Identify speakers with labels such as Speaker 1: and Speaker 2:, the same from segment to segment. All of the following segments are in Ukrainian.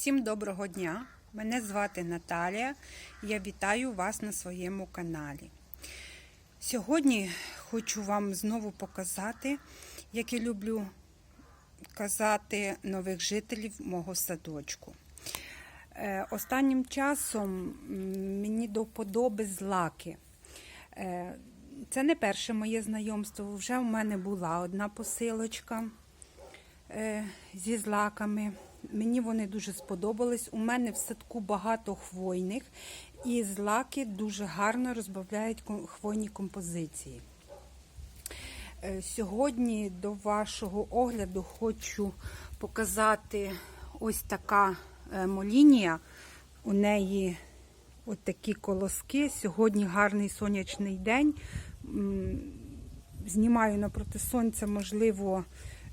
Speaker 1: Всім доброго дня! Мене звати Наталія. Я вітаю вас на своєму каналі. Сьогодні хочу вам знову показати, як я люблю казати нових жителів мого садочку. Е, Останнім часом мені до вподоби злаки. Е, Це не перше моє знайомство. Вже в мене була одна посилочка е, зі злаками. Мені вони дуже сподобались. У мене в садку багато хвойних, і злаки дуже гарно розбавляють хвойні композиції. Е, Сьогодні до вашого огляду хочу показати ось така е, молінія. У неї от такі колоски. Сьогодні гарний сонячний день. Знімаю напроти сонця, можливо,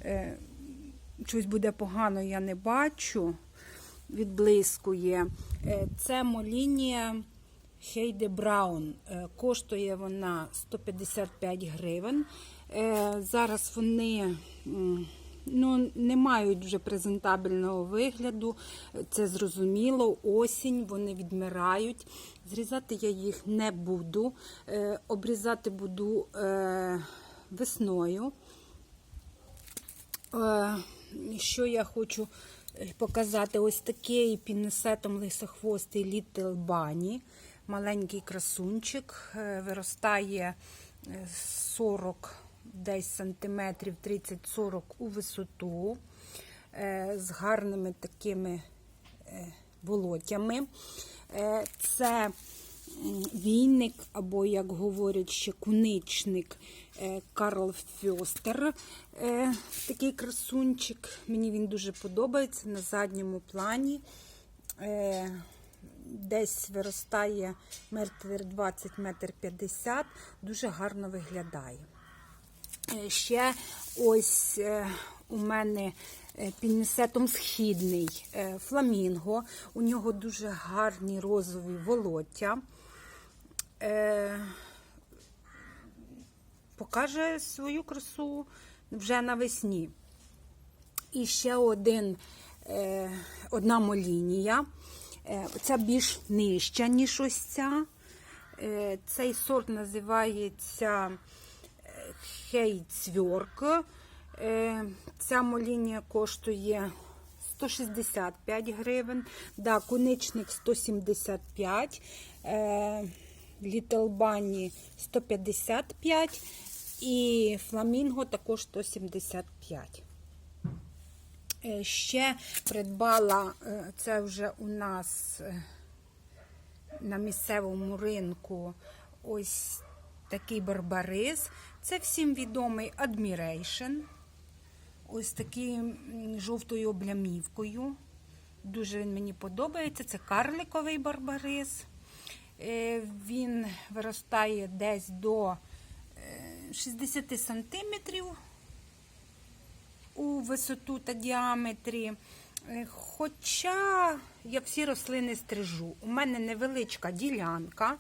Speaker 1: е, щось буде погано, я не бачу. Відблискує. Е, Це молінія Хейде Браун. Е, Коштує вона 155 гривень. Е, Зараз вони ну, не мають вже презентабельного вигляду. Це зрозуміло. Осінь, вони відмирають. Зрізати я їх не буду. Обрізати буду весною. Е, Що я хочу е, показати? Ось такий пінесетом лисохвостий Little Bunny. Маленький красунчик. е, Виростає е, 40 десь сантиметрів 30-40 у висоту. е, З гарними такими е, волотями. Е, Це війник, або, як говорять ще, куничник е, Карл Фьостер. Такий красунчик. Мені він дуже подобається на задньому плані. Е, Десь виростає метр 20, метр 50, дуже гарно виглядає. Е, Ще ось е, у мене пінесетом східний фламінго. У нього дуже гарні розові волоття. Покаже свою красу вже навесні. І ще один, е, одна молінія. Е, Ця більш нижча, ніж ось ця. Е, Цей сорт називається Хейцвьорк. Ця молінія коштує 165 гривень. Да, коничник 175, е, Little Bunny 155 і фламінго також 175. Е, Ще придбала, е, це вже у нас е, на місцевому ринку ось такий барбарис. Це всім відомий Admiration. Ось такий жовтою облямівкою. Дуже він мені подобається. Це карликовий барбарис. Він виростає десь до 60 сантиметрів у висоту та діаметрі. Е, Хоча я всі рослини стрижу. У мене невеличка ділянка,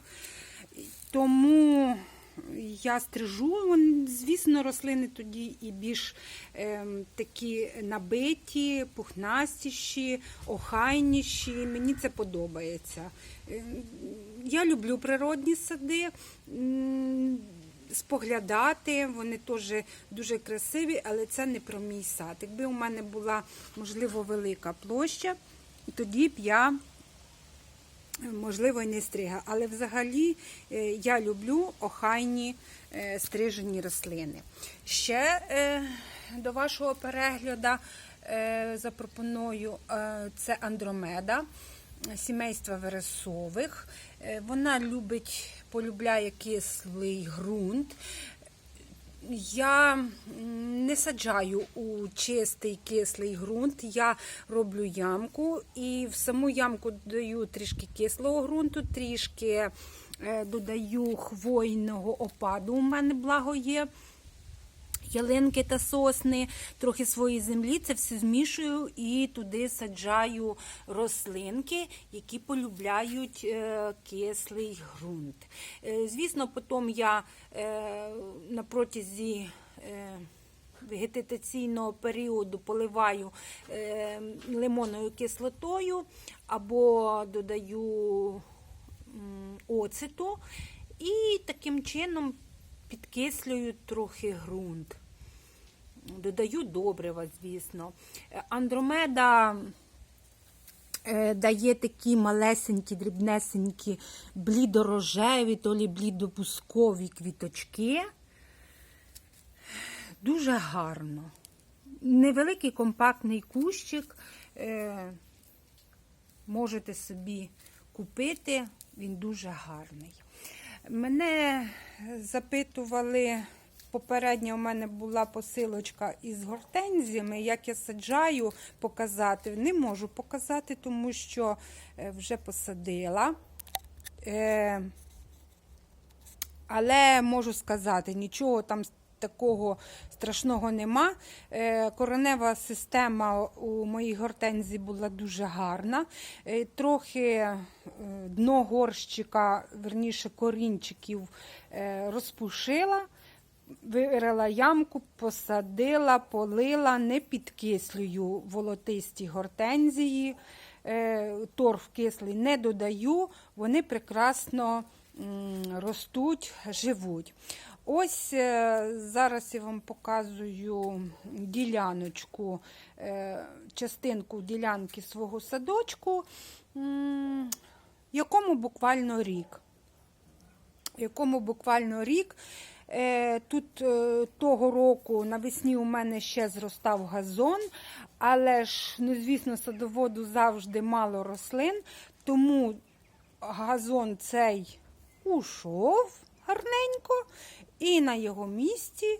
Speaker 1: тому я стрижу, звісно, рослини тоді і більш ем, такі набиті, пухнастіші, охайніші. Мені це подобається. Ем, Я люблю природні сади. Споглядати, вони теж дуже красиві, але це не про мій сад. Якби у мене була, можливо, велика площа, тоді б я можливо, і не стрига. Але взагалі е, я люблю охайні е, стрижені рослини. Ще е, до вашого перегляду запропоную це Андромеда сімейства вересових. Вона любить, полюбляє кислий ґрунт. Я не саджаю у чистий кислий ґрунт, я роблю ямку і в саму ямку додаю трішки кислого ґрунту, трішки е, додаю хвойного опаду. У мене благо є. Ялинки та сосни, трохи своєї землі, це все змішую і туди саджаю рослинки, які полюбляють е, кислий ґрунт. Е, звісно, потім я е, на протязі
Speaker 2: вегетаційного періоду поливаю е, лимонною кислотою або додаю м, оцету і таким чином підкислюю трохи ґрунт. Додаю добрива, звісно. Е, Андромеда е, дає такі малесенькі, дрібнесенькі, блідорожеві, то лі блідобускові квіточки. Дуже гарно. Невеликий компактний кущик. Е, можете собі купити, він дуже гарний.
Speaker 1: Мене запитували, попередньо у мене була посилочка із гортензіями, як я саджаю, показати. Не можу показати, тому що е, вже посадила. Е, Але можу сказати, нічого там такого страшного нема. Е, Коренева система у моїй гортензії була дуже гарна. Е, Трохи е, дно горщика, верніше корінчиків, розпушила. Вирила ямку, посадила, полила, не підкислюю волотисті гортензії, торф кислий не додаю, вони прекрасно ростуть, живуть. Ось е, зараз я вам показую діляночку, е, частинку ділянки свого садочку, якому буквально рік якому буквально рік. Е, Тут того року навесні у мене ще зростав газон, але ж, ну, звісно, садоводу завжди мало рослин, тому газон цей ушов гарненько, і на його місці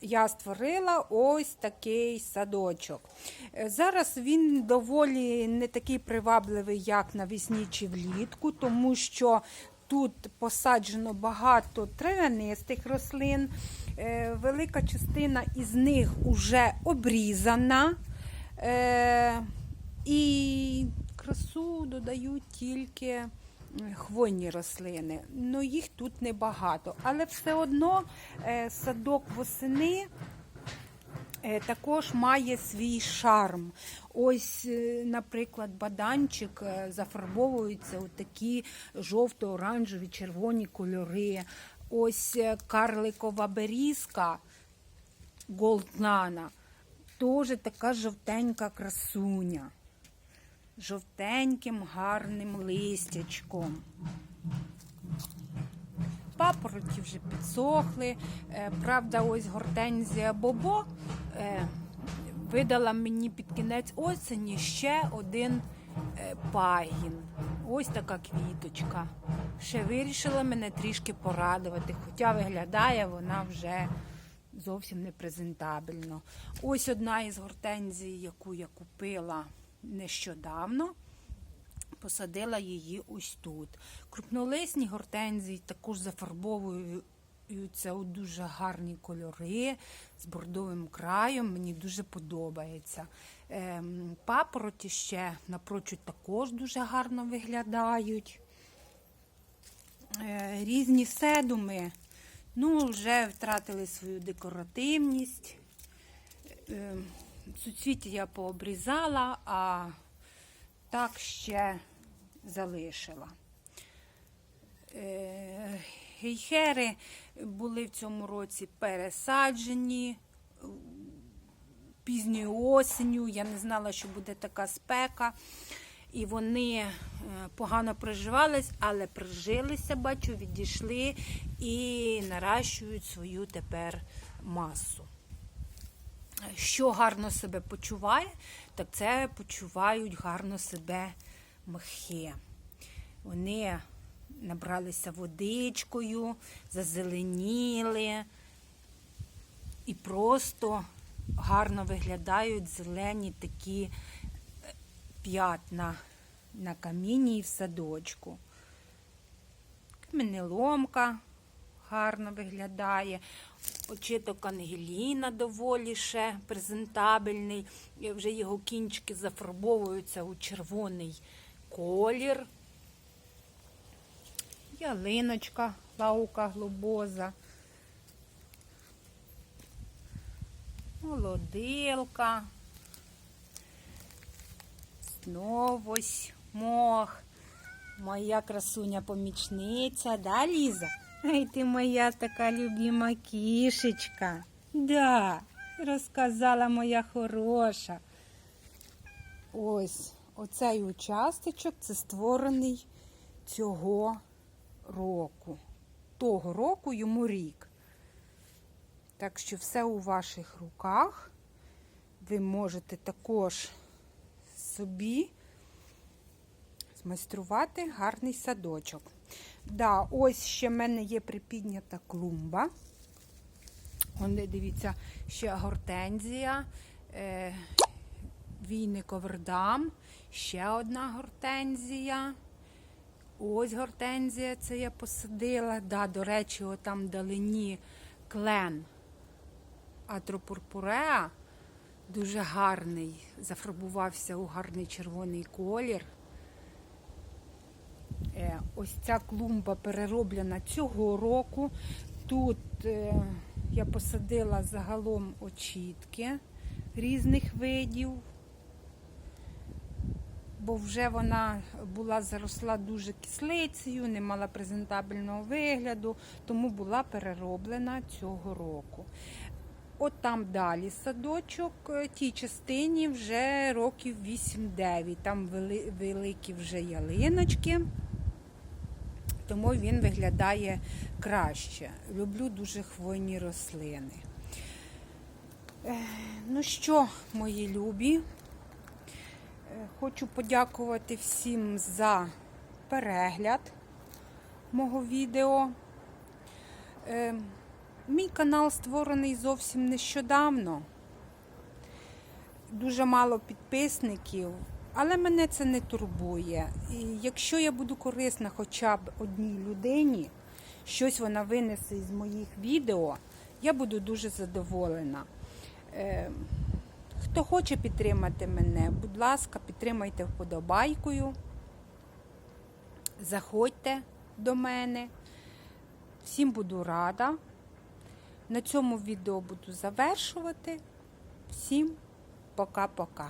Speaker 1: я створила ось такий садочок. Е, Зараз він доволі не такий привабливий, як навесні чи влітку, тому що тут посаджено багато травянистих рослин. Е, Велика частина із них вже обрізана. Е, І красу додають тільки хвойні рослини. Ну, їх тут небагато. Але все одно е, садок восени е, також має свій шарм. Ось, е, наприклад, баданчик зафарбовується у такі жовто-оранжеві червоні кольори. Ось карликова берізка голднана, теж така жовтенька красуня. Жовтеньким гарним листячком. Папороті вже підсохли. Е, Правда, ось гортензія Бобо е, видала мені під кінець осені ще один е, пагін. Ось така квіточка. Ще вирішила мене трішки порадувати, хоча виглядає вона вже зовсім не презентабельно. Ось одна із гортензій, яку я купила нещодавно. Посадила її ось тут. Крупнолисні гортензії також зафарбовуються у дуже гарні кольори з бордовим краєм. Мені дуже подобається. Ем, Папороті ще напрочуд також дуже гарно виглядають. Е, Різні седуми ну, вже втратили свою декоративність. Суцвіття я пообрізала, а так ще залишила. Е, Гейхери були в цьому році пересаджені пізньою осінню. Я не знала, що буде така спека. І вони е, погано приживались, але прижилися, бачу, відійшли і наращують свою тепер масу що гарно себе почуває, так це почувають гарно себе мхи. Вони набралися водичкою, зазеленіли і просто гарно виглядають зелені такі е, п'ятна на каміні і в садочку. Каменеломка гарно виглядає. Очиток Ангеліна доволі ще презентабельний. Вже його кінчики зафарбовуються у червоний колір. Ялиночка, лаука глобоза.
Speaker 2: молодилка. Знову ось мох. Моя красуня помічниця, да, Ліза? Ай, ти моя така любима кішечка. Да, розказала моя хороша. Ось оцей участочок це створений цього року. Того року йому рік. Так що все у ваших руках. Ви можете також собі змайструвати гарний садочок. Да, ось ще в мене є припіднята клумба. Вон, дивіться, ще гортензія, е, війний ковердам, ще одна гортензія. Ось гортензія, це я посадила. Да, до речі, отам вдалині клен атропурпуреа. Дуже гарний, зафарбувався у гарний червоний колір. Е, Ось ця клумба перероблена цього року. Тут е, я посадила загалом очітки різних видів, бо вже вона була заросла дуже кислицею, не мала презентабельного вигляду, тому була перероблена цього року. От там далі садочок, е, тій частині вже років 8-9. Там вели- великі вже ялиночки, тому він виглядає краще. Люблю дуже хвойні рослини. Е, Ну що, мої любі, е, хочу подякувати всім за перегляд мого відео. Е, Мій канал створений зовсім нещодавно. Дуже мало підписників, але мене це не турбує. І якщо я буду корисна хоча б одній людині, щось вона винесе із моїх відео, я буду дуже задоволена. Е, Хто хоче підтримати мене, будь ласка, підтримайте вподобайкою. Заходьте до мене. Всім буду рада. На цьому відео буду завершувати. Всім пока-пока.